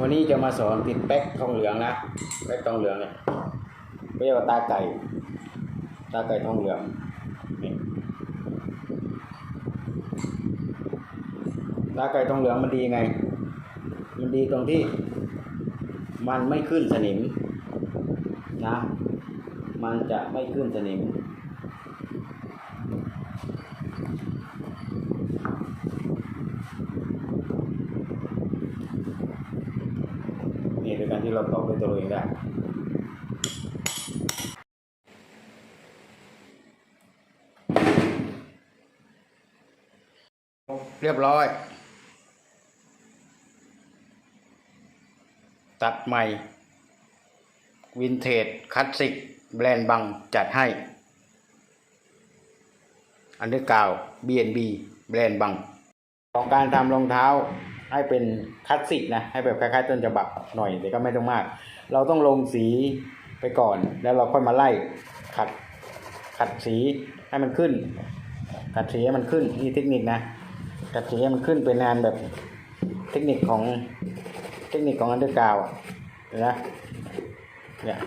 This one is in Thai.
วันนี้จะมาสอนติดแป๊กทองเหลืองนะแป๊กทองเหลืองเนี่ยเรียกว่าตาไก่ ตาไก่ทองเหลืองตาไก่ทองเหลืองมันดีไง มันดีตรงที่ มันไม่ขึ้นสนิมนะ มันจะไม่ขึ้นสนิม นี่โดยการ ที่เราตอกด้วยตัวเราเองได้เรียบร้อย ตัดใหม่ วินเทจคลาสสิก แบรนด์บังจัดให้ อันเดอร์กาว B&B แบรนด์บัง ของการทำรองเท้า ให้เป็นคลาสสิกนะให้แบบคล้ายๆต้นฉบับหน่อยแต่ก็ไม่ต้องมาก เราต้องลงสีไปก่อน แล้วเราค่อยมาไล่ขัดขัดสีให้มันขึ้น ขัดสีให้มันขึ้นนี่เทคนิคนะขัดสีให้มันขึ้นเป็นงานแบบเทคนิคของเทคนิคของอันเดอร์กาวนไหมเนี่ย